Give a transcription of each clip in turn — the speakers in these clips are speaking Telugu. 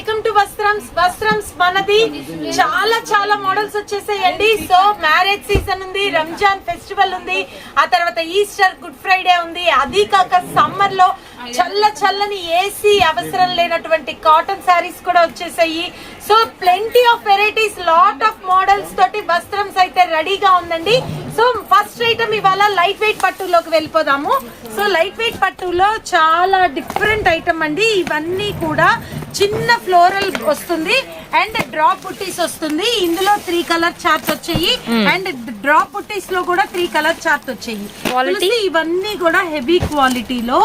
వెల్కమ్ టు వస్త్రం వస్త్రం మనది చాలా చాలా మోడల్స్ వచ్చేసాయండి సో మ్యారేజ్ సీజన్ ఉంది రంజాన్ ఫెస్టివల్ ఉంది. ఆ తర్వాత ఈస్టర్ గుడ్ ఫ్రైడే ఉంది. అది కాక సమ్మర్లో చల్ల చల్లని ఏసీ అవసరం లేనటువంటి కాటన్ శారీస్ కూడా వచ్చేసాయి. So plenty of varieties lot of models తోటి వస్త్రంస్ అయితే రెడీగా ఉందండి. సో ఫస్ట్ ఐటమ్ ఇవాళ లైట్ వెయిట్ పట్టులోకి వెళ్ళిపోదాము. సో లైట్ వెయిట్ పట్టులో చాలా డిఫరెంట్ ఐటమ్ అండి. ఇవన్నీ కూడా చిన్న ఫ్లోరల్ వస్తుంది అండ్ డ్రాప్ బుట్టీస్ వస్తుంది. ఇందులో త్రీ కలర్ చార్ట్ వచ్చాయి అండ్ డ్రాప్ బుట్టీస్లో కూడా త్రీ కలర్ చార్ట్ వచ్చాయి? తులసి ఇవన్నీ కూడా హెవీ క్వాలిటీలో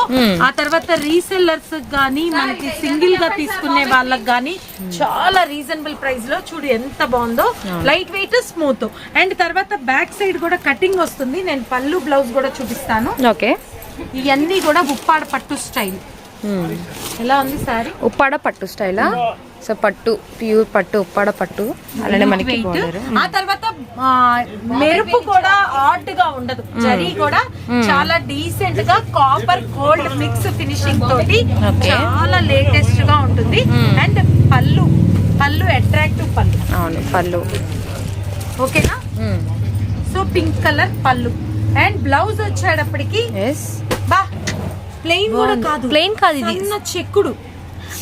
ఆ తర్వాత రీసెల్లర్స్ గానీ మనకి సింగిల్గా తీసుకునే వాళ్ళకి గానీ చాలా రీజనబుల్ ప్రైస్లో చూడు ఎంత బాగుందో. లైట్ వెయిట్ స్మూత్ అండ్ తర్వాత బ్యాక్ సైడ్ కూడా కటింగ్ వస్తుంది. నేను పళ్ళు బ్లౌజ్ కూడా చూపిస్తాను. ఓకే ఇవన్నీ కూడా ఉప్పాడ పట్టు స్టైల్ ఎలా ఉంది సారీ? ఉప్పాడ పట్టు స్టైలా సో పట్టు ప్యూర్ పట్టు ఉప్పాడ పట్టు. అలానే మనకి. ఆ తర్వాత ఆ, మెరుపు కూడా ఆర్ట్గా ఉండదు. జరీ కూడా చాలా డీసెంట్గా కాపర్ గోల్డ్ మిక్స్ ఫినిషింగ్ తోటి. చాలా లేటెస్ట్గా ఉంటుంది. అండ్ పళ్ళు పళ్ళు అట్రాక్టివ్ పళ్ళు. అవును పళ్ళు. ఓకేనా సో పింక్ కలర్ పళ్ళు. అండ్ బ్లౌజ్ వచ్చేటప్పటికి బా ప్లెయిన్ కూడా కాదు. Plain కాదు ఇది. చెక్కుడు.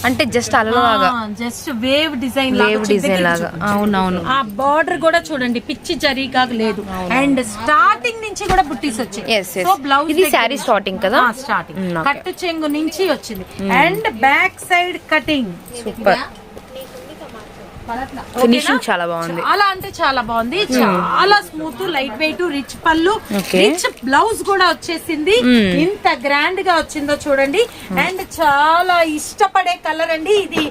అంటే just అలలాగా just wave design wave design లాగా. అవునవును. ఆ బార్డర్ కూడా చూడండి పిచ్చి జరీగా లేదు. అండ్ స్టార్టింగ్ నుంచి కూడా బుట్టీస్ వచ్చాయి. సో బ్లౌజ్ ఇది saree starting కదా? స్టార్టింగ్. కట్టు చెంగు నుంచి వచ్చింది. And back side cutting. Super. Finishing చాలా బాగుంది. చాలా అంటే చాలా బాగుంది. చాలా స్మూత్ లైట్ వెయిట్ రిచ్ పళ్ళు. రిచ్ బ్లౌజ్ కూడా వచ్చేసింది. ఇంత గ్రాండ్గా వచ్చిందో చూడండి. అండ్ చాలా ఇష్టపడే కలర్ అండి. ఇది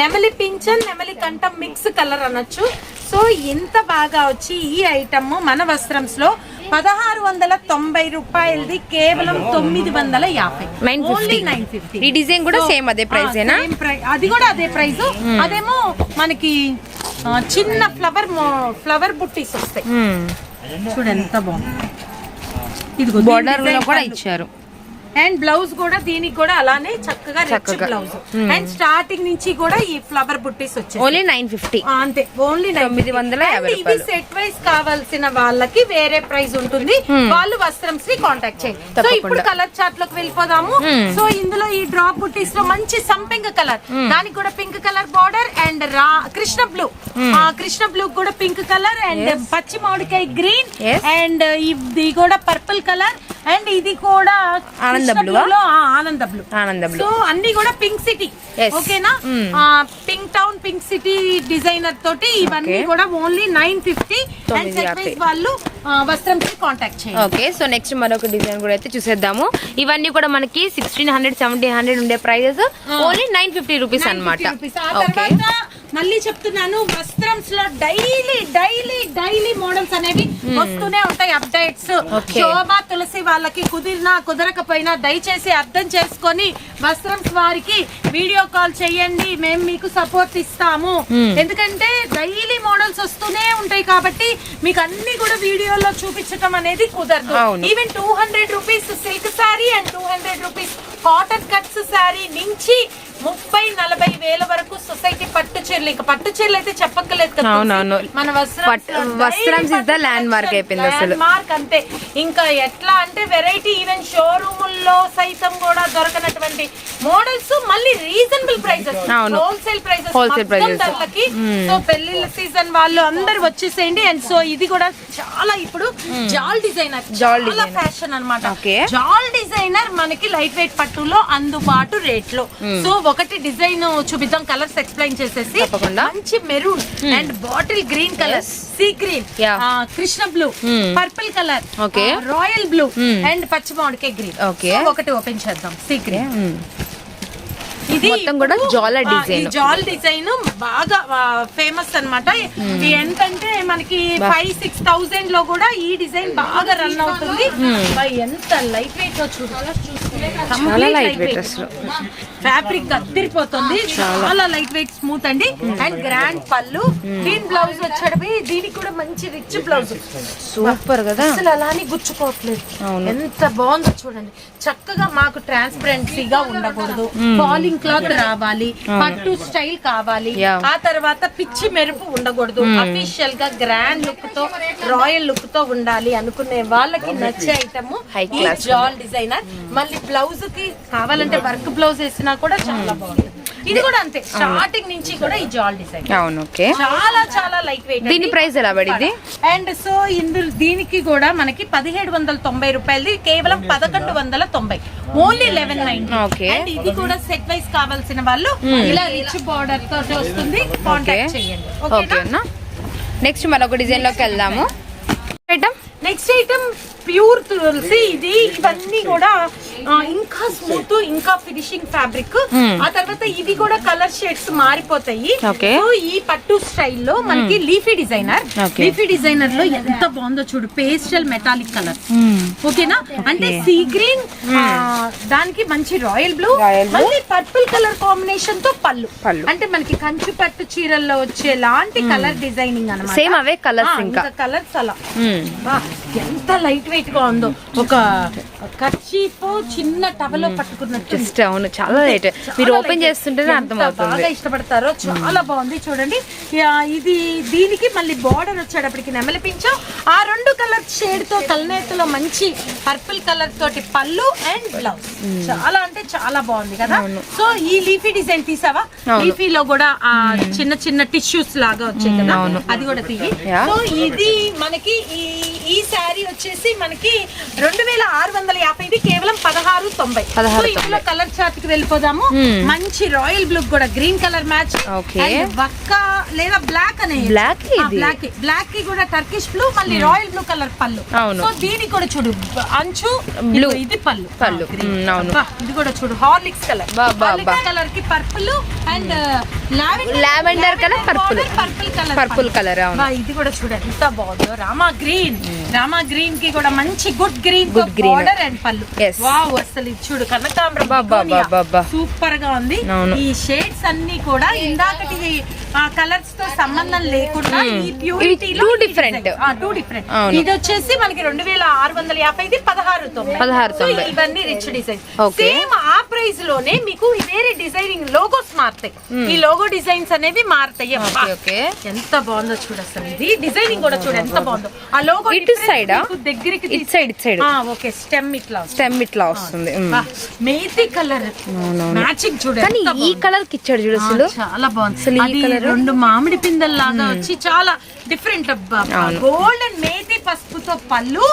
నెమలి పింఛన్ నెమలి కంఠం మిక్స్ కలర్ అనొచ్చు. సో ఇంత బాగా వచ్చి ఈ ఐటమ్ మన వస్త్రంస్లో పదహారు వందల తొంభై రూపాయలది కేవలం తొమ్మిది వందల యాభై. ఫిఫ్టీ నైన్ ఫిఫ్టీ ఈ డిజైన్ కూడా సేమ్ అదే ప్రైస్. అది కూడా అదే ప్రైస్ అదేమో మనకి చిన్న ఫ్లవర్ ఫ్లవర్ బుట్టీస్ వస్తాయి. చూడు ఎంత బాగుంది. ఇదిగో బోర్డర్లో కూడా ఇచ్చారు. అండ్ బ్లౌజ్ కూడా దీనికి కూడా అలానే చక్కగా రిచ్. బ్లౌజ్ అండ్ స్టార్టింగ్ నుంచి కూడా ఈ ఫ్లవర్ బుట్టీస్ వచ్చాయి ఓన్లీ నైన్ ఫిఫ్టీ అంతే. ఓన్లీ తొమ్మిది వందల ఇవి. సెట్ వైస్ కావాల్సిన వాళ్ళకి వేరే ప్రైస్ ఉంటుంది. వాళ్ళు వస్త్రంస్ని కాంటాక్ట్ చేయండి సో. ఇప్పుడు కలర్ చార్ట్లోకి వెళ్ళిపోదాము. సో ఇందులో ఈ డ్రాప్ బుట్టీస్లో మంచి సంపెంగ కలర్ దానికి కూడా పింక్ కలర్ బార్డర్ అండ్ రా కృష్ణ బ్లూ కృష్ణ బ్లూ కూడా పింక్ కలర్ అండ్ పచ్చి మామిడికాయ గ్రీన్. అండ్ ఇది కూడా పర్పుల్ కలర్ అండ్ ఇది కూడా ఆనంద కృష్ణ blue ఆ? blue లో, ఆ, ఆనంద బ్లూ ఆనంద బ్లూ సో అన్ని కూడా పింక్ సిటీ. ఓకేనా? Pink town pink city designer తోటి ఇవన్నీ. కూడా ఓన్లీ నైన్ ఫిఫ్టీ వాళ్ళు వస్త్రం కాంటాక్ట్ చేయండి. ఓకే సో నెక్స్ట్ మరొక డిజైన్ కూడా అయితే చూసేద్దాము. ఇవన్నీ కూడా మనకి సిక్స్టీన్ హండ్రెడ్ సెవెంటీన్ హండ్రెడ్ ఉండే prices only nine fifty rupees 950 అనమాట ఓకే మళ్ళీ చెప్తున్నాను వస్త్రంస్లో డైలీ డైలీ డైలీ మోడల్స్ అనేవి వస్తూనే ఉంటాయి అప్డేట్స్. శోభా తులసి వాళ్ళకి కుదిరినా కుదరకపోయినా దయచేసి అర్థం చేసుకొని వస్త్రంస్ వారికి వీడియో కాల్ చేయండి. మేము మీకు సపోర్ట్ ఇస్తాము. ఎందుకంటే డైలీ మోడల్స్ వస్తూనే ఉంటాయి కాబట్టి మీకు అన్ని కూడా వీడియోలో చూపించడం అనేది కుదరదు. Even two hundred rupees silk sari and two hundred rupees cotton cuts sari నుంచి ముప్పై నలభై వేల వరకు సొసైటీ పట్టు చీరలు ఇంకా పట్టు చీరలు అయితే చెప్పక్కలేదు అవునవును. మన the landmark అయిపోయింది అసలు. మార్క్ అంతే ఇంకా ఎట్లా అంటే వెరైటీ ఈవెన్ షోరూముల్లో సైతం కూడా దొరకనటువంటి మోడల్స్ మళ్ళీ రీజనబుల్ ప్రైసెస్ అవును. Wholesale prices Wholesale prices. ధరలకి సో పెళ్ళిళ్ళ సీజన్ వాళ్ళు అందరు వచ్చేసేయండి అండ్ సో ఇది కూడా చాలా ఇప్పుడు జాల్ డిజైనర్ జాల్. Fashion Okay. జాల్ డిజైనర్ మనకి లైట్ వెయిట్ పట్టులో అందుబాటు రేట్లో సో ఒకటి డిజైన్ చూపిద్దాం కలర్స్ ఎక్స్ప్లెయిన్ చేసేసి. మంచి maroon and bottle green colour sea green. Krishna blue purple colour Okay. Royal blue and పచ్చి మామిడికాయ గ్రీన్ Okay. ఒకటి ఓపెన్ చేద్దాం సీ గ్రీన్ ఇది మొత్తం కూడా జాల. ఈ జాల్ డిజైన్ బాగా ఫేమస్ అన్నమాట. ఇది ఎంతంటే మనకి ఫైవ్ సిక్స్ థౌసండ్లో కూడా ఈ డిజైన్ బాగా రన్ అవుతుంది. బై ఎంత లైట్ వెయిట్లో చూడు చాలా light weight అసలు. ఫ్యాబ్రిక్ అద్దరిపోతుంది చాలా. లైట్ వెయిట్ స్మూత్ అండి. అండ్ గ్రాండ్ పళ్ళు. దీని బ్లౌజ్ వచ్చేటవి దీనికి కూడా మంచి రిచ్ బ్లౌజ్ సూపర్ కదా. అసలు అలానే గుచ్చుకోవట్లేదు. ఎంత బాగుందో చూడండి. చక్కగా మాకు ట్రాన్స్పరెన్సీగా ఉండకూడదు. ఫాలింగ్ షైనింగ్ క్లాత్ రావాలి పట్టు స్టైల్ కావాలి. ఆ తర్వాత పిచ్చి మెరుపు ఉండకూడదు. అఫీషియల్గా గ్రాండ్ లుక్తో రాయల్ లుక్తో ఉండాలి అనుకునే వాళ్ళకి నచ్చే ఐటమ్. జాల్ డిజైనర్ మళ్ళీ బ్లౌజ్కి కావాలంటే వర్క్ బ్లౌజ్ వేసినా కూడా చాలా బాగుంటుంది. ఇది కూడా అంతే. స్టార్టింగ్ నుంచి కూడా ఈ జాల్ డిజైన్ అవును ఓకే. చాలా చాలా లైట్ వెయిట్ దీని ప్రైస్ ఎలా పడింది? అండ్ సో ఇందులో దీనికి కూడా మనకి పదిహేడు వందల తొంభై రూపాయలది కేవలం పదకొండు వందల తొంభై. Only eleven nine Okay. And ఇది కూడా సెట్ వైస్ కావాల్సిన వాళ్ళు ఇలా రిచ్ బార్డర్ తోటి వస్తుంది. ఓకే. కాంటాక్ట్ చేయండి. ఓకే ఓకేనా నెక్స్ట్ మరొక డిజైన్లోకి వెళ్దాము. Item next item pure Tulasi ఇది ఇవన్నీ కూడా ఇంకా స్మూత్ ఇంకా ఫినిషింగ్ ఫ్యాబ్రిక్ ఆ తర్వాత ఇవి కూడా కలర్ షేడ్స్ మారిపోతాయి. సో ఈ పట్టు స్టైల్లో మనకి లీఫీ డిజైనర్. లీఫీ డిజైనర్లో ఎంత బాగుందో చూడు పేస్టల్ మెటాలిక్ కలర్ ఓకేనా అంటే సీ గ్రీన్ దానికి మంచి రాయల్ బ్లూ. మళ్ళీ పర్పుల్ కలర్ కాంబినేషన్తో పళ్ళు. అంటే మనకి కంచు పట్టు చీరల్లో వచ్చే లాంటి కలర్ డిజైనింగ్ అన్నమాట. Same అవే ఆ, ఇంకా. కలర్స్ అలా. బా, ఎంత లైట్ వెయిట్గా ఉందో. ఒక కర్చీఫ్ చిన్న టవలో పట్టుకున్నట్టు జస్ట్ అవును చాలా రేట్ మీరు ఓపెన్ చేస్తుంటేనే అర్థమవుతుంది. బాగా ఇష్టపడతారో చాలా బాగుంది చూడండి. ఇది దీనికి మళ్ళీ బార్డర్ వచ్చేటప్పటికి నెమలిపించాం ఆ రెండు కలర్ షేడ్తో కల్నేతలో మంచి పర్పుల్ కలర్ తోటి పళ్ళు అండ్ బ్లౌజ్ చాలా అంటే చాలా బాగుంది కదా? సో ఈ లీఫీ డిజైన్ తీసావా? అవును. లీఫీలో కూడా ఆ చిన్న చిన్న టిష్యూస్ లాగా వచ్చాయి కదా. అది కూడా తీయి. సో ఇది మనకి ఈ ఈ శారీ వచ్చేసి మనకి రెండు వేల ఆరు వందల యాభైది కేవలం పదహారు తొంభై ఇందులో కలర్ చార్ట్కి వెళ్ళిపోదాము Hmm. మంచి రాయల్ బ్లూ కూడా గ్రీన్ కలర్ మ్యాచ్. వక్క లేదా బ్లాక్ అనే ఇది. బ్లాక్ బ్లాక్కి కూడా టర్కిష్ బ్లూ మళ్ళీ రాయల్ బ్లూ కలర్ పళ్ళు. సో దీనికి కూడా చూడు అంచు. ఇదిగో ఇది పళ్ళు పళ్ళు. Hmm, ఇది కూడా చూడు హార్లిక్స్ కలర్. కలర్కి purple and Lavender colour, purple. Purple colour అవును. బా, ఇది కూడా చూడండి ఎంత బాగుందో రామా గ్రీన్ రామా గ్రీన్కి కూడా మంచి good green green. Border and పళ్ళు. వావ్ అసలు ఇది చూడు కనకాంబరం. సూపర్గా ఉంది. ఈ షేడ్స్ అన్ని కూడా ఇందాకటి ఆ కలర్స్తో సంబంధం లేకుండా ఈ purity two different. Two different. ఇది వచ్చేసి మనకి రెండు వేల ఆరు వందల పదహారు తొంభై. పదహారు సో తొంభై. ఇవన్నీ రిచ్ డిజైన్. సేమ్ ఆ ప్రైస్లోనే మీకు వేరే డిజైనింగ్ లోగోస్ మారుతాయి. ఈ లోగో డిజైన్స్ అనేవి మారుతాయి. ఎంత బాగుందో చూడు అసలు ఇది. డిజైనింగ్ కూడా చూడు ఎంత బాగుందో. ఆ లోగో ఇటు side ఆ? దగ్గరికి ఇటు సైడ్ ఇటు సైడ్ ఓకే స్టెమ్ ఇట్లా. స్టెమ్ ఇట్లా వస్తుంది. మేతి కలర్. మ్యాచింగ్ చూడు కానీ ఎంత ఈ. కలర్కి ఇచ్చాడు చూడు అసలు. చాలా బాగుంది. ఈ అది colour? రెండు మామిడి పిందెల్లాగా వచ్చి చాలా డిఫరెంట్ గోల్డ్ అండ్ మేతి పసుపుతో పళ్ళు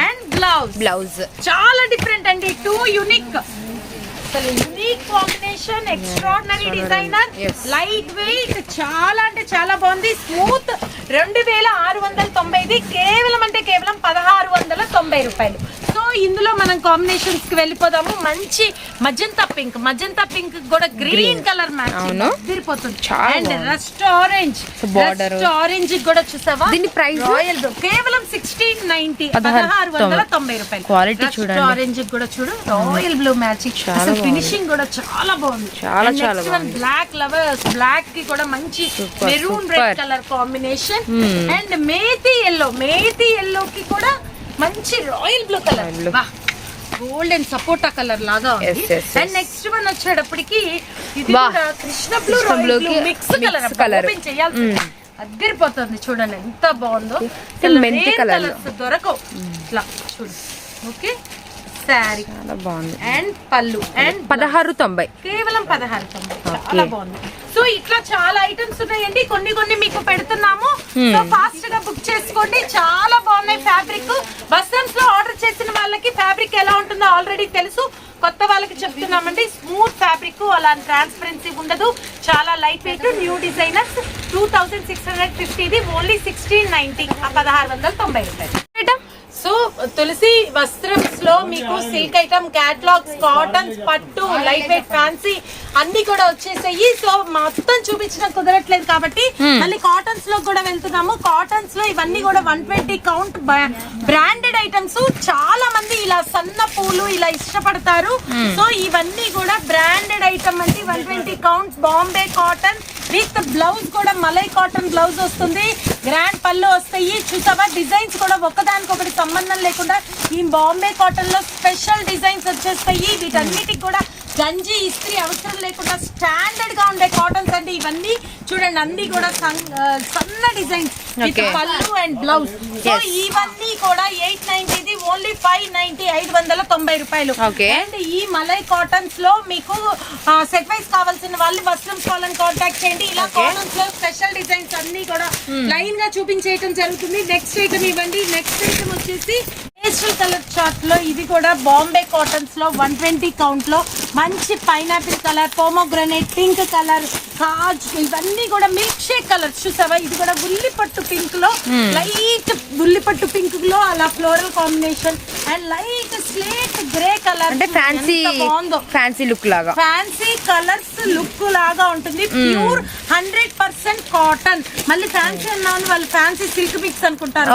అండ్ బ్లౌజ్ బ్లౌజ్ చాలా డిఫరెంట్ అండి. టూ యూనిక్ అసలు unique combination extraordinary designer. Light weight చాలా అంటే చాలా బాగుంది. స్మూత్ రెండు వేల ఆరు వందల తొంభైది కేవలం అంటే కేవలం పదహారు వందల తొంభై రూపాయలు. సో ఇందులో మనం కాంబినేషన్స్కి వెళ్ళిపోదాము. మంచి మజంతా పింక్. మజంతా పింక్ కూడా green colour match and. Rust orange. Rust orange కూడా చూసావా? దీని price? రాయల్ కేవలం సిక్స్టీన్ నైన్టీ పదహారు వందల తొంభై రూపాయలు. Rust చూడండి. ఆరెంజ్ కూడా చూడు. రాయల్ బ్లూ బాగుంది. ఫినిషింగ్ కూడా చాలా బాగుంది. చాలా చాలా బాగుంది. బ్లాక్ లవర్స్ బ్లాక్కి కూడా మంచి maroon. Red colour combination and methi yellow మేతి ఎల్లో కి కూడా మంచి royal blue colour. Gold and sapota colour లాగా ఉంది. అండ్ నెక్స్ట్ వన్ వచ్చేటప్పటికి ఇది. కూడా Krishna blue royal blue mix colour. Open చేయాల్సి అద్దరిపోతుంది చూడండి ఎంత బాగుందో. మెంతి. కలర్స్ దొరకవు. ఇట్లా చూడు. ఓకే శారీ. చాలా బాగుంది. అండ్ పళ్ళు. అండ్ పదహారు తొంభై. కేవలం పదహారు తొంభై. చాలా బాగుంది. సో ఇట్లా చాలా ఐటమ్స్ ఉన్నాయండి. కొన్ని కొన్ని మీకు పెడుతున్నాము. సో ఫాస్ట్గా బుక్ చేసుకోండి. చాలా బాగున్నాయి ఫ్యాబ్రిక్ బస్టమ్స్లో ఆర్డర్ చేసిన వాళ్ళకి ఫ్యాబ్రిక్ ఎలా ఉంటుందో ఆల్రెడీ తెలుసు. కొత్త వాళ్ళకి చెప్తున్నామండి. స్మూత్ ఫ్యాబ్రిక్ అలా ట్రాన్స్పరెన్సీ ఉండదు. చాలా light weight new designers two thousand six hundred ఫిఫ్టీది only sixteen ninety పదహారు వందల తొంభై రూపాయలు. సో తులసి వస్త్రమ్స్ లో మీకు సిల్క్ ఐటమ్ క్యాట్లాగ్స్ కాటన్స్ పట్టు లైట్ వెయిట్ ఫ్యాన్సీ అన్ని కూడా వచ్చేసాయి. సో మొత్తం చూపించడం కుదరట్లేదు కాబట్టి మళ్ళీ కాటన్స్లో కూడా వెళ్తున్నాము. కాటన్స్లో ఇవన్నీ కూడా one twenty count branded items చాలా మంది ఇలా సన్న పూలు ఇలా ఇష్టపడతారు. సో ఇవన్నీ కూడా బ్రాండెడ్ ఐటమ్ అంటే one twenty count Bombay cotton with blouse కూడా మలై కాటన్ బ్లౌజ్ వస్తుంది. గ్రాండ్ పళ్ళు వస్తాయి. చూసావా? డిజైన్స్ కూడా ఒకదానికొకటి సంబంధం లేకుండా ఈ బాంబే కాటన్లో స్పెషల్ డిజైన్స్ వచ్చేస్తాయి. వీటన్నిటికి కూడా గంజి ఇస్త్రీ అవసరం లేకుండా స్టాండర్డ్గా ఉండే కాటన్స్ అండి ఇవన్నీ చూడండి అన్ని కూడా సన్న డిజైన్స్. పళ్ళు అండ్ బ్లౌజ్ సో. ఇవన్నీ కూడా ఎయిట్ నైన్టీది ఓన్లీ ఫైవ్ నైన్టీ ఐదు వందల తొంభై రూపాయలు. అండ్ ఈ మలై కాటన్స్లో మీకు సెట్ వైస్ కావాల్సిన వాళ్ళు వస్త్రం వాళ్ళని కాంటాక్ట్ చేయండి ఇలా. Hmm. కాటన్స్లో స్పెషల్ డిజైన్స్ అన్ని కూడా లైన్గా చూపించేయటం జరుగుతుంది నెక్స్ట్ ఐటమ్ ఇవ్వండి నెక్స్ట్ ఐటమ్ వచ్చేసి పేస్టల్ కలర్ చార్ట్లో ఇది కూడా బాంబే కాటన్స్లో వన్ ట్వంటీ కౌంట్లో మంచి pineapple colour pomegranate pink colour cause ఇవన్నీ కూడా మిల్క్ షేక్ కలర్ చూసావా? ఇది కూడా ఉల్లిపట్టు పింక్లో లైట్ ఉల్లిపట్టు పింక్లో అలా floral combination and light slate grey colour అంటే ఫ్యాన్సీ బాగుందో. ఫ్యాన్సీ లుక్ లాగా. ఫ్యాన్సీ కలర్స్ లుక్ లాగా ఉంటుంది. ప్యూర్ హండ్రెడ్ పర్సెంట్ కాటన్ మళ్ళీ ఫ్యాన్సీ అన్నాను వాళ్ళు ఫ్యాన్సీ సిల్క్ మిక్స్ అనుకుంటారు.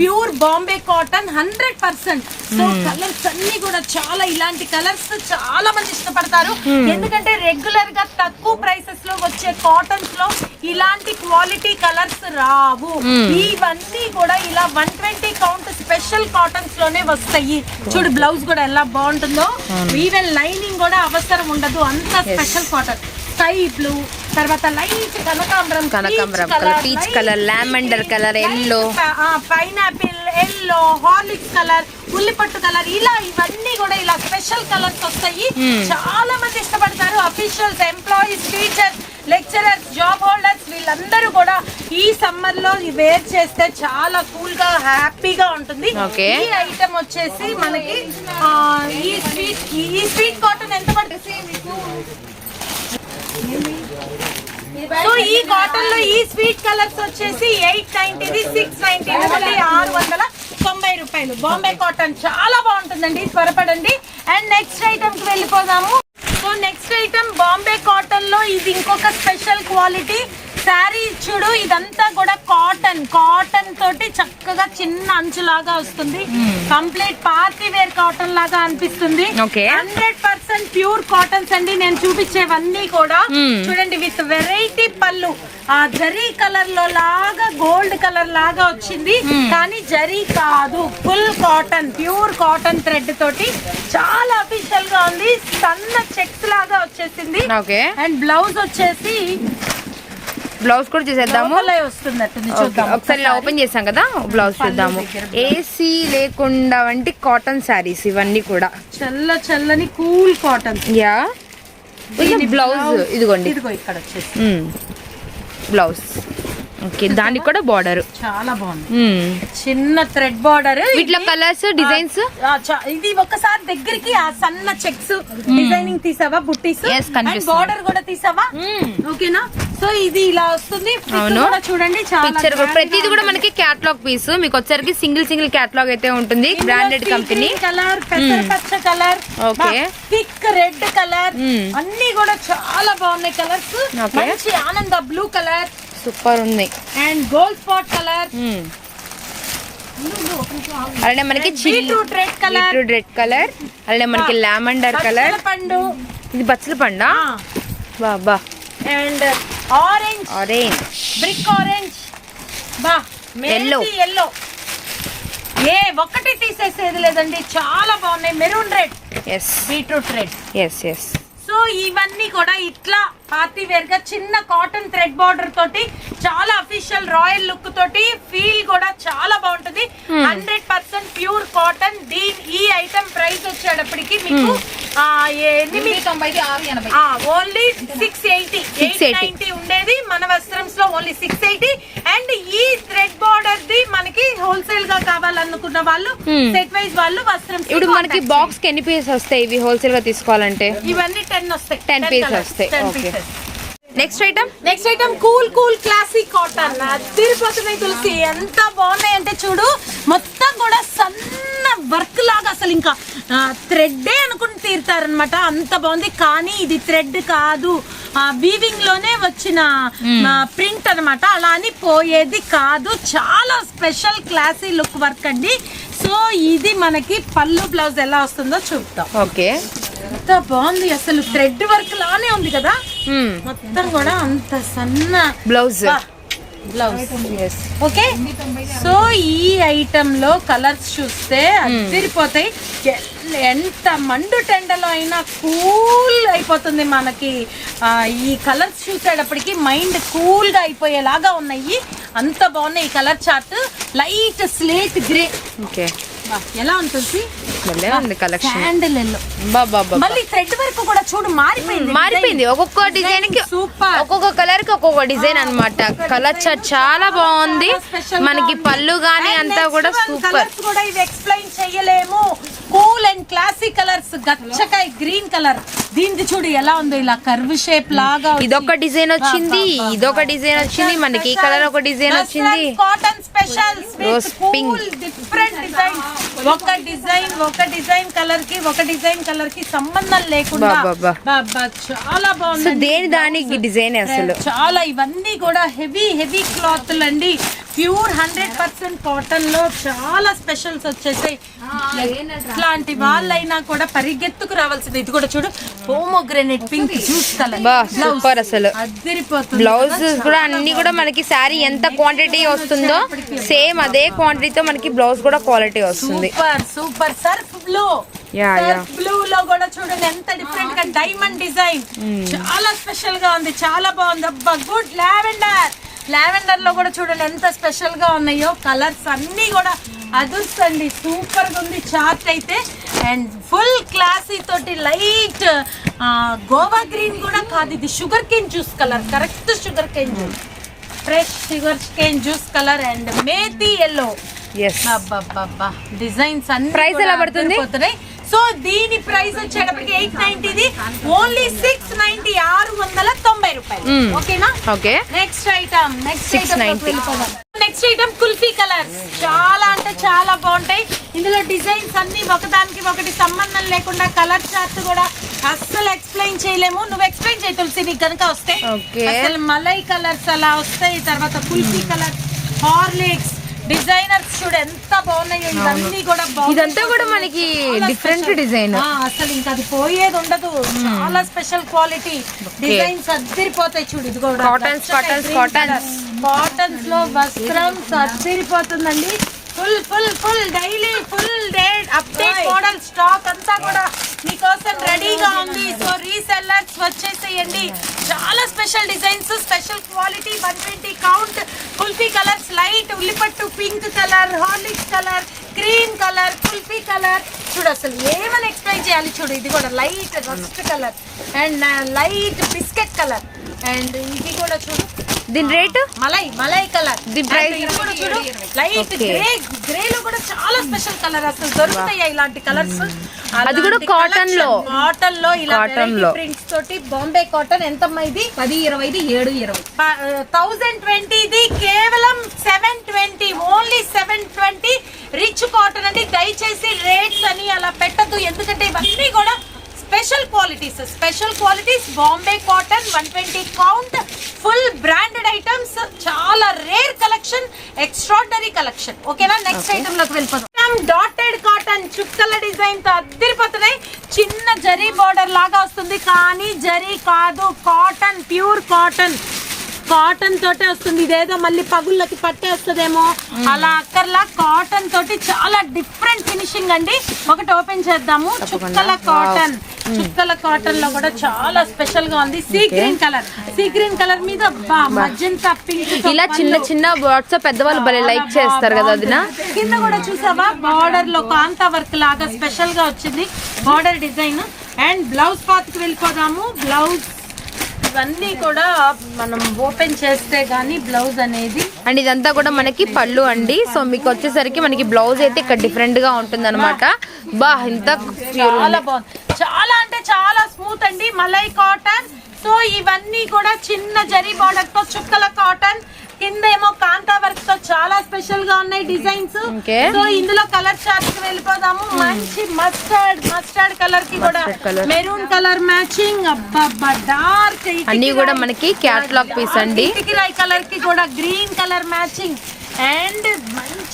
Pure Bombay cotton hundred percent so colours అన్ని కూడా చాలా ఇలాంటి కలర్స్ చాలా మంది ఇష్టపడతారు. ఎందుకంటే రెగ్యులర్గా తక్కువ ప్రైసెస్లో వచ్చే కాటన్స్లో ఇలాంటి క్వాలిటీ కలర్స్ రావు. ఇవన్నీ కూడా ఇలా వన్ ట్వంటీ కౌంట్ స్పెషల్ కాటన్స్లోనే వస్తాయి. చూడు బ్లౌజ్ కూడా ఎలా బాగుంటుందో. ఈవెన్ లైనింగ్ కూడా అవసరం ఉండదు. అంత స్పెషల్ కాటన్ స్కై బ్లూ తర్వాత లైట్ కనకాంబరం కనకాంబరం colour, peach colour, lavender colour, yellow. Pineapple yellow Horlicks colour ఉల్లిపట్టు colour ఇలా ఇవన్నీ కూడా ఇలా స్పెషల్ కలర్స్ వస్తాయి. చాలా మంది ఇష్టపడతారు. Officials employees teachers lecturers job holders వీళ్ళందరూ కూడా ఈ సమ్మర్లో వేర్ చేస్తే చాలా కూల్గా హ్యాపీగా ఉంటుంది. ఈ ఐటమ్ వచ్చేసి మనకి ఆ, ఈ స్వీట్ ఈ స్వీట్ కాటన్ ఎంత పడుతుంది? మీకు సో ఈ కాటన్లో ఈ స్వీట్ కలర్స్ వచ్చేసి ఎయిట్ నైన్టీది సిక్స్ నైన్టీ ఓన్లీ ఆరు వందల తొంభై రూపాయలు. బాంబే కాటన్ చాలా బాగుంటుందండి త్వరపడండి. అండ్ నెక్స్ట్ ఐటమ్కి వెళ్ళిపోదాము. సో నెక్స్ట్ ఐటమ్ బాంబే కాటన్లో ఇది ఇంకొక స్పెషల్ క్వాలిటీ శారీ చూడు ఇదంతా కూడా కాటన్ కాటన్ తోటి చక్కగా చిన్న అంచు లాగా వస్తుంది కంప్లీట్ పార్టీ వేర్ కాటన్ లాగా అనిపిస్తుంది. హండ్రెడ్ పర్సెంట్ ప్యూర్ కాటన్స్ అండి. నేను చూపించేవన్నీ కూడా Hmm. చూడండి విత్ వెరైటీ పళ్ళు. ఆ జరీ కలర్లో లాగా గోల్డ్ కలర్ లాగా వచ్చింది. కానీ జరీ కాదు full cotton pure cotton thread తోటి చాలా అఫీషియల్గా ఉంది. సన్న చెక్స్ లాగా వచ్చేసింది. ఓకే అండ్ బ్లౌజ్ వచ్చేసి బ్లౌజ్ కూడా చేసేద్దాము. ఒకసారి ఇలా ఓపెన్ చేసాం కదా బ్లౌజ్ చూద్దాము. ఏసీ లేకుండా వంటి కాటన్ శారీస్ ఇవన్నీ కూడా. చల్ల చల్లని కూల్ కాటన్. యా. బ్లౌజ్ ఇదిగోండి. ఇదిగో ఇక్కడ వచ్చేసి. బ్లౌజ్. ఓకే దానికి కూడా బార్డర్. చాలా బాగుంది. చిన్న థ్రెడ్ బార్డర్. వీటిలో కలర్స్ డిజైన్స్? ఇది ఒక్కసారి దగ్గరికి ఆ సన్న చెక్స్ డిజైనింగ్ తీసావా బుట్టీస్. బార్డర్ కూడా తీసావా? ఓకేనా? సో ఇది ఇలా వస్తుంది. అవును. చూడండి చాలా పిక్చర్ కూడా. ప్రతిది కూడా మనకి క్యాట్లాగ్ పీస్ మీకు వచ్చరికి సింగిల్ సింగిల్ క్యాట్లాగ్ అయితే ఉంటుంది. బ్రాండెడ్ కంపెనీ కలర్ పచ్చ colour Okay. Thick red colour. అన్ని కూడా చాలా బాగున్నాయి కలర్స్. మంచి ఆనంద బ్లూ కలర్ సూపర్ ఉంది. And gold spot colour. అలానే మనకి beetroot red colour beetroot red colour అలానే మనకి లామండర్ కలర్ పండు. ఇది బచ్చల పండా? బాబా and orange orange brick orange బా Yellow. ఎల్లో ఏ ఒక్కటి తీసేసేది లేదండి. చాలా బాగున్నాయి. Maroon red yes beetroot red yes yes so ఇవన్నీ కూడా ఇట్లా పార్టీ వేర్గా చిన్న కాటన్ థ్రెడ్ బార్డర్ తోటి చాలా అఫీషియల్ రాయల్ లుక్ తోటి ఫీల్ కూడా చాలా బాగుంటుంది. హండ్రెడ్ పర్సెంట్ ప్యూర్ కాటన్ దీని ఈ ఐటమ్ ప్రైస్ వచ్చేటప్పటికి మీకు ఎనిమిది only six eighty eight 680. Ninety ఉండేది మన వస్త్రంస్లో ఓన్లీ సిక్స్ ఎయిటీ అండ్ ఈ థ్రెడ్ బార్డర్ ది మనకి హోల్సేల్గా కావాలనుకున్న వాళ్ళు Hmm. సెట్ వైజ్ వాళ్ళు వస్త్రం ఇప్పుడు మనకి బాక్స్కి ఎన్ని పీసెస్ వస్తాయి? ఇవి హోల్సేల్గా తీసుకోవాలంటే? ఇవన్నీ టెన్ వస్తాయి. 10 pieces వస్తాయి. Okay. Next item next item cool cool classic cotton తిరిపోతున్నాయి Tulasi. ఎంత బాగున్నాయి అంటే చూడు మొత్తం కూడా సన్న వర్క్ లాగా అసలు ఇంకా థ్రెడ్డే అనుకుని తీరుతారనమాట అంత బాగుంది. కానీ ఇది థ్రెడ్ కాదు. వీవింగ్లోనే వచ్చిన ప్రింట్ అన్నమాట. అలా అని పోయేది కాదు. చాలా స్పెషల్ క్లాసీ లుక్ వర్క్ అండి. సో ఇది మనకి పళ్ళు బ్లౌజ్ ఎలా వస్తుందో చూపుతాం. ఓకే. ఎంత బాగుంది. అసలు థ్రెడ్ వర్క్ లానే ఉంది కదా. మొత్తం కూడా అంత సన్న. Blouse blouse. ఓకే? సో ఈ ఐటమ్లో కలర్స్ చూస్తే అదిరిపోతాయి ఎల్- ఎంత మండు టెండలో అయినా కూల్ అయిపోతుంది మనకి. ఆ, ఈ కలర్స్ చూసేటప్పటికి మైండ్ కూల్గా అయిపోయేలాగా ఉన్నాయి. అంత బాగున్నాయి ఈ colour chart. Light slate grey. Okay. ఎలా ఉంటుంది? భలే ఉంది కలెక్షన్ హ్యాండిల్ ఎల్లో బాబా మళ్ళీ థ్రెడ్ వర్క్ కూడా చూడు మారిపోయింది మారిపోయింది. ఒక్కొక్క డిజైన్కి సూపర్ ఒక్కొక్క కలర్కి ఒక్కొక్క డిజైన్ అన్నమాట. కలర్ చాలా బాగుంది. మనకి పళ్ళు గానీ అంతా కూడా సూపర్ కూడా ఇవి ఎక్స్ప్లెయిన్ చేయలేము. కూల్ అండ్ క్లాసిక్ కలర్స్ గచ్చకాయ గ్రీన్ కలర్. దీనికి చూడు ఎలా ఉందో ఇలా కర్వ్ షేప్ లాగా. ఇదొక డిజైన్ వచ్చింది. ఇదొక డిజైన్ వచ్చింది. మనకి ఈ కలర్ ఒక డిజైన్ వచ్చింది. Cotton pink. డిఫరెంట్ డిజైన్ ఒక డిజైన్ ఒక డిజైన్ కలర్కి ఒక డిజైన్ కలర్కి సంబంధం లేకుండా చాలా సో బాగుంది దేని దానికి డిజైన్ అసలు? చాలా ఇవన్నీ కూడా హెవీ హెవీ క్లాత్ అండి ప్యూర్ హండ్రెడ్ పర్సెంట్ కాటన్లో చాలా స్పెషల్స్ వచ్చేసాయి ఇట్లాంటి వాళ్ళైనా కూడా పరిగెత్తుకు రావాల్సింది. ఇది కూడా చూడు pomegranate pink juice colour super అసలు. బ్లౌజ్ కూడా అన్ని కూడా మనకి శారీ ఎంత క్వాంటిటీ వస్తుందో సేమ్ అదే క్వాంటిటీతో మనకి బ్లౌజ్ కూడా క్వాలిటీ వస్తుంది. Super super. Surf blue. Blue లో కూడా చూడండి ఎంత డిఫరెంట్గా డైమండ్ డిజైన్ చాలా స్పెషల్గా ఉంది చాలా బాగుంది. అబ్బా గుడ్ లావెండర్ లావెండర్లో కూడా చూడండి ఎంత స్పెషల్గా ఉన్నాయో. కలర్స్ అన్ని కూడా అదుర్సండి. సూపర్గా ఉంది. చార్ట్ అయితే. అండ్ ఫుల్ క్లాసీ తోటి లైట్ గోవా గ్రీన్ కూడా కాదు. ఇది sugar cane juice colour correct sugar cane juice fresh sugar cane juice colour and methi yellow. Designs అన్ని ప్రైస్ ఎలా పడుతుంది? సో దీని ప్రైస్ వచ్చేటప్పటికి ఎయిట్ నైన్టీది ఓన్లీ సిక్స్ నైన్టీ ఆరు వందల తొంభై రూపాయలు. మ్మ్. ఓకేనా? Okay. Next item next 690. Next item kulfi colours. చాలా అంటే చాలా బాగుంటాయి. ఇందులో డిజైన్స్ అన్ని ఒకదానికి ఒకటి సంబంధం లేకుండా కలర్ చార్ట్ కూడా అస్సలు ఎక్స్ప్లెయిన్ చేయలేము. నువ్వు ఎక్స్ప్లెయిన్ చేయి తులసి నీకు కనుక వస్తే. అసలు మలై కలర్స్ అలా వస్తాయి. తర్వాత కుల్ఫీ కలర్స్ హార్లిక్స్ డిజైనర్స్ చూడు ఎంత బాగున్నాయో ఇవన్నీ కూడా. ఇదంతా కూడా మనకి design. ఆ, అసలు ఇంకా అది పోయేది ఉండదు. చాలా స్పెషల్ క్వాలిటీ డిజైన్స్ అద్దరిపోతాయి చూడు ఇది కూడా Cottons, cottons, cottons. కాటన్స్లో వస్త్రం అద్దరిపోతుందండి. Full full full daily full day update model stock అంతా కూడా మీకోసం రెడీగా ఉంది. సో రీసెల్లర్స్ వచ్చేసేయండి. చాలా special designs special quality one twenty count kulfi colours light ఉల్లిపట్టు pink colour Horlicks colour green colour kulfi colour. చూడు అసలు ఏమని ఎక్స్ప్లెయిన్ చేయాలి? చూడు ఇది కూడా light rust colour. And light biscuit colour. And ఇది కూడా చూడు. దీని రేటు? మలై మలై కలర్. దీని? ఇది కూడా చూడు. లైట్. గ్రే గ్రే లో కూడా చాలా స్పెషల్ కలర్ అసలు దొరుకుతాయి ఇలాంటి కలర్స్ అది కూడా cotton లో. కాటన్లో ఇలా. ప్రింట్స్ తోటి బాంబే కాటన్ ఎంతమ్మా ఇది? పది ఇరవైది ఏడు ఇరవై. థౌజండ్ ట్వంటీది కేవలం seven twenty only seven twenty rich cotton అండి. దయచేసి రేట్స్ అని అలా పెట్టద్దు. ఎందుకంటే ఇవన్నీ కూడా special qualities special qualities Bombay cotton one twenty count full branded items చాలా రేర్ కలెక్షన్ ఎక్స్ట్రాడనరీ కలెక్షన్ ఓకేనా నెక్స్ట్ ఐటమ్లోకి వెళ్ళిపోతాం డాటెడ్ కాటన్ చుక్కల డిజైన్తో అద్దరిపోతున్నాయి. చిన్న జరీ బార్డర్ లాగా వస్తుంది కానీ జరీ కాదు కాటన్ ప్యూర్ కాటన్ కాటన్ తోటే వస్తుంది. ఇదేదో మళ్ళీ పగుళ్ళకి పట్టేస్తుందేమో. అలా అక్కర్లా కాటన్ తోటి చాలా డిఫరెంట్ ఫినిషింగ్ అండి. ఒకటి ఓపెన్ చేద్దాము. చుక్కల కాటన్. చుక్కల కాటన్లో కూడా చాలా స్పెషల్గా ఉంది. Sea green colour sea green colour మీద పింక్ ఇలా చిన్న చిన్న వర్డ్స్ పెద్దవాళ్ళు భలే లైక్ చేస్తారు కదా అదినా? కింద కూడా చూసావా? బార్డర్లో కాంతా వర్క్ లాగా స్పెషల్గా వచ్చింది. బార్డర్ డిజైన్ అండ్ బ్లౌజ్ పాత్కి వెళ్ళిపోదాము. బ్లౌజ్ ఇవన్నీ కూడా మనం ఓపెన్ చేస్తే గానీ బ్లౌజ్ అనేది అండ్ ఇదంతా కూడా మనకి పళ్ళు అండి. సో మీకు వచ్చేసరికి మనకి బ్లౌజ్ అయితే ఇక్కడ డిఫరెంట్గా ఉంటుంది అనమాట బా ఇంత చాలా బాగుంది. చాలా అంటే చాలా స్మూత్ అండి. మలై కాటన్ సో ఇవన్నీ కూడా చిన్న జరీ బార్డర్తో చుక్కల కాటన్ కింద ఏమో కాంతా వర్క్తో చాలా స్పెషల్గా ఉన్నాయి డిజైన్స్. సో ఇందులో కలర్ చార్ట్కి వెళ్ళిపోదాము. మంచి మస్టర్డ్ మస్టర్డ్ కలర్కి కూడా. మెరూన్ కలర్ మ్యాచింగ్ అబ్బబ్బా డార్క్ అన్ని కూడా మనకి క్యాట్లాగ్ పీస్ అండి. కలర్కి కూడా green colour matching and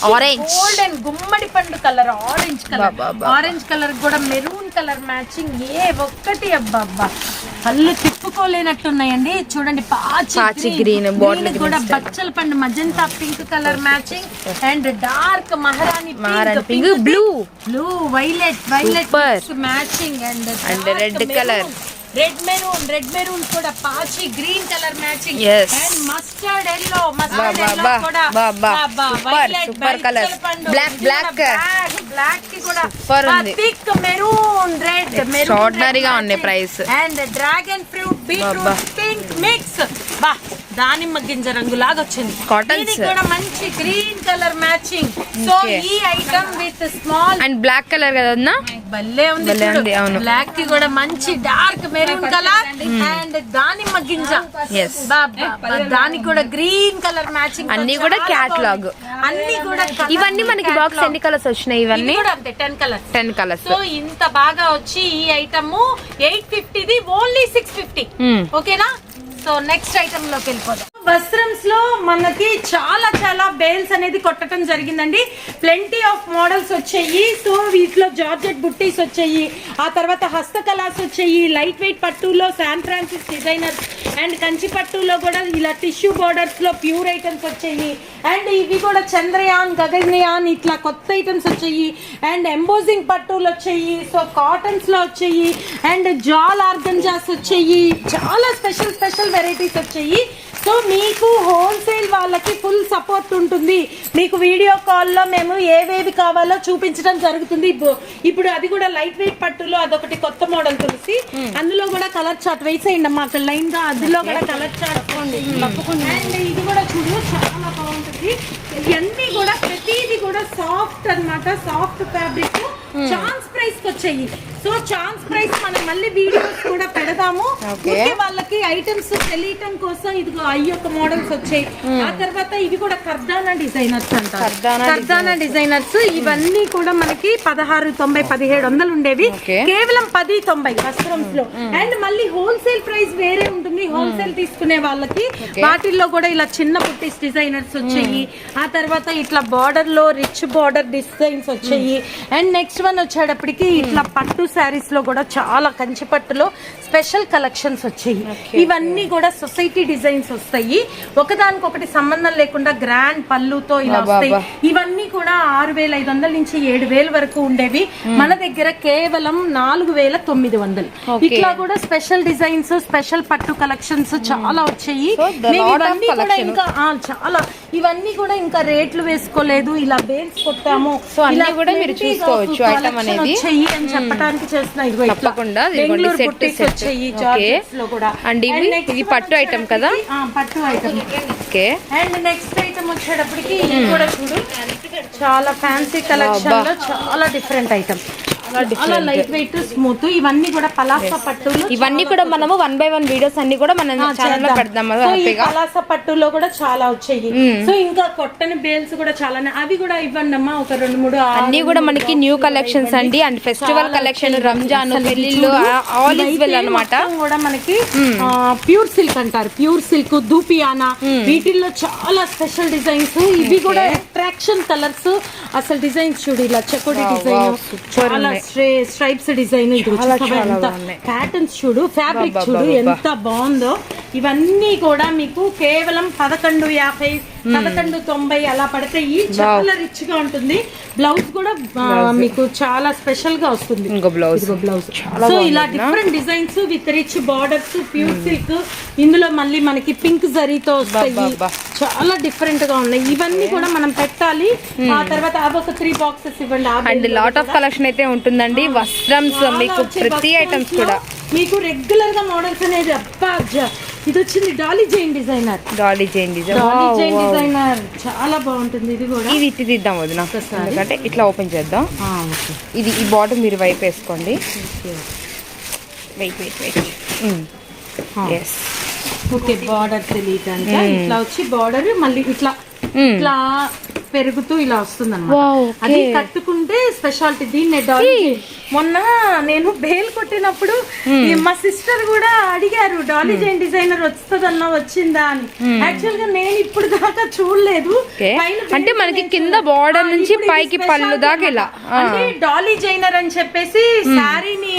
Orange. Gold and గుమ్మడి పండు colour orange colour. Orange colour కూడా మెరూన్ కలర్ మ్యాచింగ్ ఏ ఒక్కటి అబ్బా కళ్ళు తిప్పుకోలేనట్టున్నాయండి చూడండి పాచి green కూడా. బచ్చల పండు magenta pink colour matching and dark మహారాణి మహారాణి pink, blue. Blue violet violet. Matching and And red colour. Red maroon red maroon కూడా పాచి green colour matching Yes. And mustard yellow mustard yellow కూడా బా, బా. బా, Super, violet, super white colour. పండు. Black, ఇది black. కూడా black, black కి కూడా Super ఉంది. థిక్ మెరూన్ రెడ్ Extraordinary గా ఉంది price. And dragon fruit. Beetroot pink mix బా దానిమ్మ గింజ రంగు లాగా వచ్చింది. ఇది కూడా మంచి గ్రీన్ కలర్ మ్యాచింగ్. సో. ఈ item with small and black colour కదా భలే ఉంది అవును. బ్లాక్కి కూడా మంచి డార్క్ మెరూన్ కలర్ అండ్ దానిమ్మ గింజ. దానికి కూడా గ్రీన్ కలర్ మ్యాచింగ్. అన్ని కూడా catalog. అన్ని కూడా ఇవన్నీ మనకి బాక్స్. ఎన్ని కలర్స్ వచ్చినాయి ఇవన్నీ? అంతే ten colours ten colours so ఇంత బాగా వచ్చి ఈ ఐటమ్ ఎయిట్ ఫిఫ్టీది ఓన్లీ సిక్స్ ఫిఫ్టీ. ఓకేనా సో నెక్స్ట్ ఐటమ్లోకి వెళ్ళిపోదాం. వస్త్రమ్స్లో మనకి చాలా చాలా బేల్స్ అనేది కొట్టడం జరిగిందండి. ప్లెంటీ ఆఫ్ మోడల్స్ వచ్చాయి. సో వీటిలో జార్జెట్ బుట్టీస్ వచ్చాయి. ఆ తర్వాత హస్తకళాస్ వచ్చాయి. లైట్ వెయిట్ పట్టులో San Francis designers and Kanchi పట్టులో కూడా ఇలా టిష్యూ బోర్డర్స్లో ప్యూర్ ఐటమ్స్ వచ్చాయి. అండ్ ఇవి కూడా చంద్రయాన్ గగన్యాన్ ఇట్లా కొత్త ఐటమ్స్ వచ్చాయి. అండ్ ఎంబోజింగ్ పట్టులు వచ్చాయి. సో కాటన్స్లో వచ్చాయి. అండ్ జాల్ ఆర్గంజాస్ వచ్చాయి. చాలా స్పెషల్ స్పెషల్ వెరైటీస్ వచ్చాయి. సో మీకు హోల్సేల్ వాళ్ళకి ఫుల్ సపోర్ట్ ఉంటుంది. మీకు వీడియో కాల్లో మేము ఏవేవి కావాలో చూపించడం జరుగుతుంది. ఇప్పు- ఇప్పుడు అది కూడా లైట్ వెయిట్ పట్టులో అదొకటి కొత్త మోడల్ తులసి. అందులో కూడా కలర్ చార్ట్ వేసేయండి అమ్మా అక్కడ లైన్గా అందులో కూడా కలర్ చార్ట్ అండ్ ఇది కూడా చూడు చాలా బాగుంటుంది. ఇవన్నీ కూడా ప్రతిది కూడా సాఫ్ట్ అన్నమాట సాఫ్ట్ ఫ్యాబ్రిక్ ఛాన్స్ ప్రైస్ వచ్చాయి. సో ఛాన్స్ ప్రైస్ మనం మళ్ళీ వీడియోస్ కూడా పెడదాము. వాళ్ళకి ఐటమ్స్ తెలియటం కోసం ఇదిగో అయ్యొక్క మోడల్స్ వచ్చాయి. ఆ తర్వాత ఇవి కూడా కర్దానా డిజైనర్స్ అంటారు. కర్దానా డిజైనర్స్. ఇవన్నీ కూడా మనకి పదహారు తొంభై పదిహేడు వందలు ఉండేవి. కేవలం పది తొంభై వస్త్రంస్లో. అండ్ మళ్ళీ హోల్సేల్ ప్రైస్ వేరే ఉంటుంది. హోల్సేల్ తీసుకునే వాళ్ళకి వాటిల్లో కూడా ఇలా చిన్న పుట్టిస్ డిజైనర్స్ వచ్చాయి. ఆ తర్వాత ఇట్లా బార్డర్లో రిచ్ బార్డర్ డిజైన్స్ వచ్చాయి. అండ్ నెక్స్ట్ వన్ వచ్చేటప్పటికి ఇట్లా పట్టు శారీస్లో కూడా చాలా కంచి పట్టులో స్పెషల్ కలెక్షన్స్ వచ్చాయి ఇవన్నీ కూడా సొసైటీ డిజైన్స్ వస్తాయి. ఒకదానికొకటి సంబంధం లేకుండా గ్రాండ్ పళ్ళుతో ఇలా వస్తాయి. ఇవన్నీ కూడా ఆరు వేల ఐదు వందల నుంచి ఏడు వేల వరకు ఉండేవి. మన దగ్గర కేవలం నాలుగు వేల తొమ్మిది వందలు. ఇట్లా కూడా స్పెషల్ డిజైన్స్ స్పెషల్ పట్టు కలెక్షన్స్ చాలా వచ్చాయి. ఇవన్నీ కూడా. ఇంకా చాలా. ఇవన్నీ కూడా ఇంకా రేట్లు వేసుకోలేదు. ఇలా బేల్స్ కొట్టాము. ఇలా కూడా మీరు చూసుకోవచ్చు. Collection అనేది. అని చెప్పడానికి చేస్తున్నా ఇదిగో. తప్పకుండా, ఇదిగోండి, ఇవి- And next ఇవి one పట్టు item కదా? పట్టు item okay and next item వచ్చేటప్పటికి ఇది కూడా చూడు. చాలా ఫ్యాన్సీ కలెక్షన్లో చాలా డిఫరెంట్ ఐటమ్ చాలా లైట్ వెయిట్ స్మూత్ ఇవన్నీ కూడా పలాస పట్టులు ఇవన్నీ కూడా మనము వన్ బై వన్ వీడియోస్ అన్ని కూడా మన ఛానల్లో. పెడదాం పలాస పట్టులో కూడా చాలా వచ్చాయి. సో ఇంకా కొట్టని బేల్స్ కూడా చాలా అవి కూడా ఇవ్వండి అమ్మా ఒక రెండు మూడు అన్ని కూడా మనకి న్యూ కలెక్షన్స్. అండి. And festival collection. రంజాన్ పెళ్ళిళ్ళు. ఆల్ ఇస్ వెల్ అనమాట కూడా మనకి ప్యూర్ సిల్క్ అంటారు. ప్యూర్ సిల్క్ దూపియానా వీటిల్లో చాలా స్పెషల్ డిజైన్స్ ఇవి కూడా అట్రాక్షన్ కలర్స్ అసలు డిజైన్స్ చూడు ఇలా Wow, డిజైన్ చాలా. Stripes design. ప్యాటర్న్స్ చూడు ఫ్యాబ్రిక్ చూడు. ఎంత బాగుందో ఇవన్నీ కూడా మీకు కేవలం పదకొండు యాభై పదకొండు తొంభై అలా పడతాయి చాలా రిచ్గా ఉంటుంది. బ్లౌజ్ కూడా మీకు చాలా స్పెషల్గా వస్తుంది. బ్లౌజ్ బ్లౌజ్ సో ఇలా different designs with rich borders pure silk ఇందులో మళ్ళీ మనకి పింక్ జరీతో వస్తాయి. చాలా డిఫరెంట్గా ఉన్నాయి. ఇవన్నీ కూడా మనం పెట్టాలి. ఆ తర్వాత అవి ఒక త్రీ బాక్సెస్ ఇవ్వండి. అండ్ లాట్ ఆఫ్ కలెక్షన్ అయితే ఉంటుందండి. వస్త్రమ్స్ చాలా మీకు ప్రతి ఐటమ్స్ కూడా. మీకు రెగ్యులర్గా మోడల్స్ అనేది అబ్బా. ఇది వచ్చింది Dolly Jain designer Dolly change Dolly Jain designer చాలా బాగుంటుంది ఇది కూడా. ఇది ఇట్టి తీద్దాం వదిన. ఎందుకంటే ఇట్లా ఓపెన్ చేద్దాం. ఇది ఈ బాటమ్ మీరు వైపు వేసుకోండి. Wait wait wait. Yes okay border తెలియదంట ఇట్లా వచ్చి బార్డర్ మళ్ళీ ఇట్లా ఇట్లా పెరుగుతూ ఇలా వస్తుంది okay. అది కట్టుకుంటే స్పెషాలిటీ దీన్ని డాలీ మొన్న నేను బేల్ కొట్టినప్పుడు మా సిస్టర్ కూడా అడిగారు డాలీ జైన్ డిజైనర్ వస్తుందన్నా వచ్చిందా? అని. యాక్చువల్గా నేను ఇప్పుడు దాకా చూడలేదు. అంటే మనకి కింద ఆ, నుంచి పైకి పళ్ళు దాకా ఇలా. అంటే డాలీ జైనర్ అని చెప్పేసి శారీని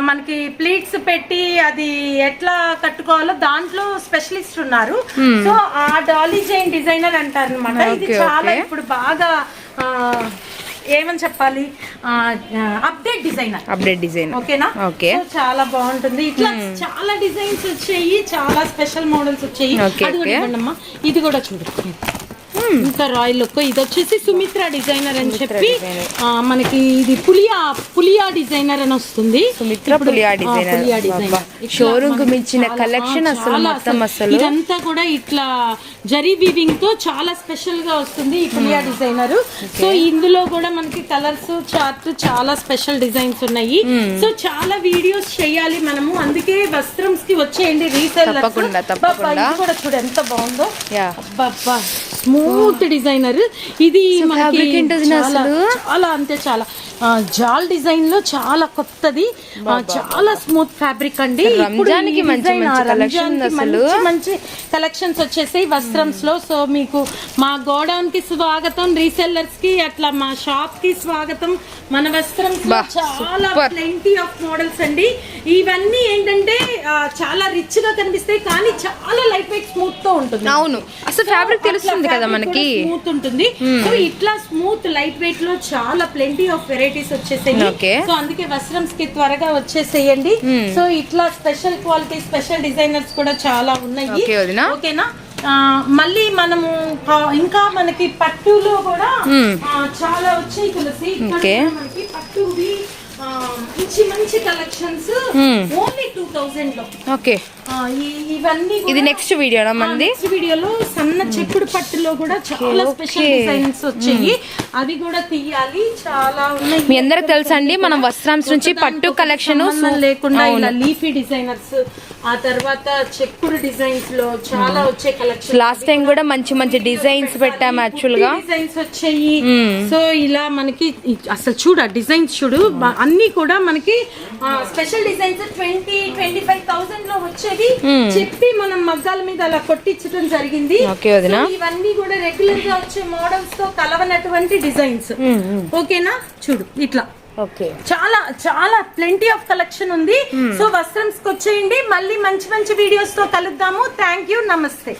మనకి ప్లీట్స్ పెట్టి అది ఎట్లా కట్టుకోవాలో దాంట్లో స్పెషలిస్ట్ ఉన్నారు. సో ఆ డాలీ జైన్ డిజైనర్ అంటారు అనమాట ఇది చాలా. ఇప్పుడు బాగా ఏమని చెప్పాలి? అప్డేట్ డిజైనర్ అప్డేట్ డిజైన్ ఓకేనా? ఓకే. చాలా బాగుంటుంది. ఇట్లా చాలా డిజైన్స్ వచ్చాయి చాలా స్పెషల్ మోడల్స్ వచ్చాయి. అది కూడా ఇది కూడా చూడు. ఇంకా రాయల్ లుక్ ఇది వచ్చేసి సుమిత్ర డిజైనర్ అని చెప్పి మనకి ఇది పులియా పులియా డిజైనర్ అని వస్తుంది. సుమిత్ర పులియా డిజైనర్ షోరూమ్కు మించిన కలెక్షన్ అసలు మొత్తం అసలు ఇదంతా కూడా ఇట్లా జరీ వీవింగ్తో చాలా స్పెషల్గా వస్తుంది ఈ పులియా డిజైనర్ సో ఇందులో కూడా మనకి కలర్స్ చార్ట్ చాలా స్పెషల్ డిజైన్స్ ఉన్నాయి. సో చాలా వీడియోస్ చేయాలి మనము. అందుకే వస్త్రంస్కి. వచ్చేయండి రీసెల్ తప్పకుండా, తప్పకుండా. కూడా చూడు ఎంత బాగుందో. అబ్బబ్బా స్మూత్ డిజైనర్. ఇది మనకి చాలా అంతే చాలా. జాల్ డిజైన్లో చాలా కొత్తది. చాలా స్మూత్ ఫ్యాబ్రిక్ అండి. రంజాన్కి మంచి కలెక్షన్స్ వచ్చేసాయి వస్త్రంస్లో. సో మీకు మా గోడౌన్కి స్వాగతం రీసెల్లర్స్కి అట్లా మా షాప్కి స్వాగతం. మన వస్త్రం చాలా. ప్లెంటీ ఆఫ్ మోడల్స్ అండి. ఇవన్నీ ఏంటంటే చాలా రిచ్గా కనిపిస్తాయి కానీ చాలా లైట్ వెయిట్ స్మూత్తో ఉంటుంది. అవును. అసలు ఫ్యాబ్రిక్ తెలుస్తుంది కదా మనకి. స్మూత్ ఉంటుంది. సో ఇట్లా స్మూత్ లైట్ వెయిట్లో చాలా ప్లెంటీ ఆఫ్ వెరైటీస్ వచ్చేసాయి Okay. సో అందుకే వస్త్రంస్కి త్వరగా వచ్చేసేయండి. సో ఇట్లా స్పెషల్ క్వాలిటీ స్పెషల్ డిజైనర్స్ కూడా చాలా ఉన్నాయి. ఓకేనా? మళ్ళీ మనము ఇంకా మనకి పట్టులో కూడా ఆ, చాలా వచ్చాయి తులసి. మనకి పట్టువి మంచి మంచి కలెక్షన్స్. ఓన్లీ టూ థౌజండ్లో. ఓకే. ఇవన్నీ ఇది నెక్స్ట్ వీడియోనా మంది? నెక్స్ట్ వీడియోలో సన్న చెప్పుడు పట్టులో కూడా చాలా స్పెషల్. డిజైన్స్ వచ్చాయి. అవి కూడా తీయాలి. చాలా ఉన్నాయి. మీ అందరికి తెలుసండి మనం వస్త్రాంశ నుంచి పట్టు కలెక్షన్ లేకుండా ఇలా లీఫీ డిజైనర్స్ ఆ తర్వాత చెక్కుడు డిజైన్స్లో చాలా వచ్చే కలెక్షన్ లాస్ట్ టైం కూడా మంచి మంచి డిజైన్స్ పెట్టాము యాక్చువల్గా డిజైన్స్ వచ్చాయి. సో ఇలా మనకి అసలు చూడ డిజైన్స్ చూడు బ- అన్ని కూడా మనకి special designs twenty twenty five థౌసండ్లో వచ్చేవి. చెప్పి మనం మగ్గాల మీద అలా కొట్టించడం జరిగింది. ఇవన్నీ కూడా రెగ్యులర్గా వచ్చే మోడల్స్తో కలవనటువంటి డిజైన్స్ ఓకేనా చూడు ఇట్లా. ఓకే. చాలా చాలా ప్లెంటీ ఆఫ్ కలెక్షన్ ఉంది. సో వస్త్రంస్కి వచ్చేయండి. మళ్ళీ మంచి మంచి వీడియోస్తో కలుద్దాము. థ్యాంక్ యూ నమస్తే